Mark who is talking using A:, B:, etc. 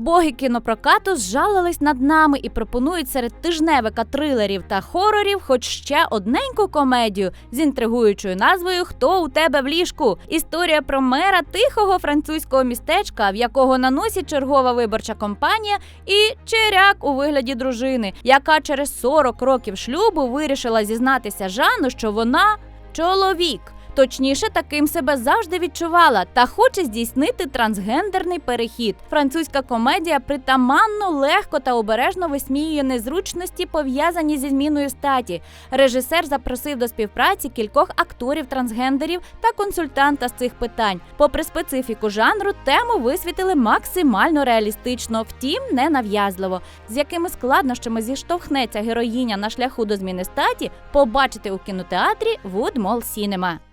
A: Боги кінопрокату зжалились над нами і пропонують серед тижневика трилерів та хорорів хоч ще одненьку комедію з інтригуючою назвою Хто у тебе в ліжку? Історія про мера тихого французького містечка, в якого на носі чергова виборча кампанія, і черяк у вигляді дружини, яка через 40 років шлюбу вирішила зізнатися Жану, що вона чоловік. Точніше, таким себе завжди відчувала та хоче здійснити трансгендерний перехід. Французька комедія притаманно легко та обережно висміює незручності, пов'язані зі зміною статі. Режисер запросив до співпраці кількох акторів трансгендерів та консультанта з цих питань. Попри специфіку жанру, тему висвітили максимально реалістично, втім не нав'язливо. З якими складнощами зіштовхнеться героїня на шляху до зміни статі, побачити у кінотеатрі Wood Mall Cinema.